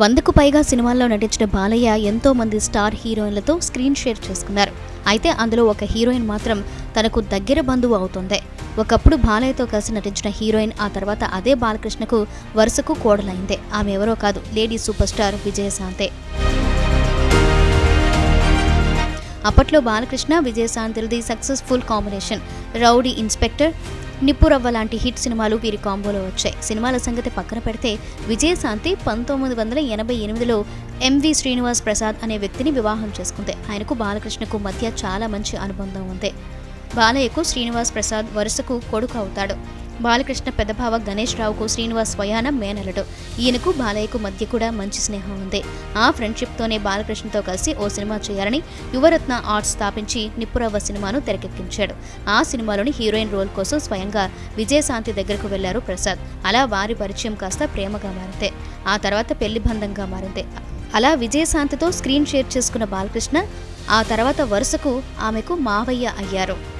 వందకు పైగా సినిమాల్లో నటించిన బాలయ్య ఎంతో మంది స్టార్ హీరోయిన్లతో స్క్రీన్ షేర్ చేసుకున్నారు. అయితే అందులో ఒక హీరోయిన్ మాత్రం తనకు దగ్గర బంధువు అవుతుంది. ఒకప్పుడు బాలయ్యతో కలిసి నటించిన హీరోయిన్ ఆ తర్వాత అదే బాలకృష్ణకు వరుసకు కోడలైంది. ఆమె ఎవరో కాదు లేడీ సూపర్ స్టార్ విజయశాంతే. అప్పట్లో Balakrishna విజయశాంతిలది successful combination. Rowdy inspector Nippuravva లాంటి హిట్ సినిమాలు వీరి కాంబోలో వచ్చాయి. సినిమాల సంగతి పక్కన పెడితే విజయశాంతి పంతొమ్మిది వందల ఎనభై ఎనిమిదిలో ఎంవి శ్రీనివాస్ ప్రసాద్ అనే వ్యక్తిని వివాహం చేసుకుంది. ఆయనకు బాలకృష్ణకు మధ్య చాలా మంచి అనుబంధం ఉంది. బాలయ్యకు శ్రీనివాస్ ప్రసాద్ వరుసకు కొడుకు అవుతాడు. బాలకృష్ణ పెద్దభావ గణేష్ రావుకు శ్రీనివాస్ స్వయాన మేనలుడు ఈయనకు బాలయ్యకు మధ్య కూడా మంచి స్నేహం ఉంది. ఆ ఫ్రెండ్షిప్తోనే బాలకృష్ణతో కలిసి ఓ సినిమా చేయాలని యువరత్న ఆర్ట్స్ స్థాపించి నిప్పురవ్వ సినిమాను తెరకెక్కించాడు. ఆ సినిమాలోని హీరోయిన్ రోల్ కోసం స్వయంగా విజయశాంతి దగ్గరకు వెళ్ళారు ప్రసాద్. అలా వారి పరిచయం కాస్త ప్రేమగా మారింది. ఆ తర్వాత పెళ్ళి బంధంగా మారింది. అలా విజయశాంతితో స్క్రీన్ షేర్ చేసుకున్న బాలకృష్ణ ఆ తర్వాత వరుసకు ఆమెకు మావయ్య అయ్యారు.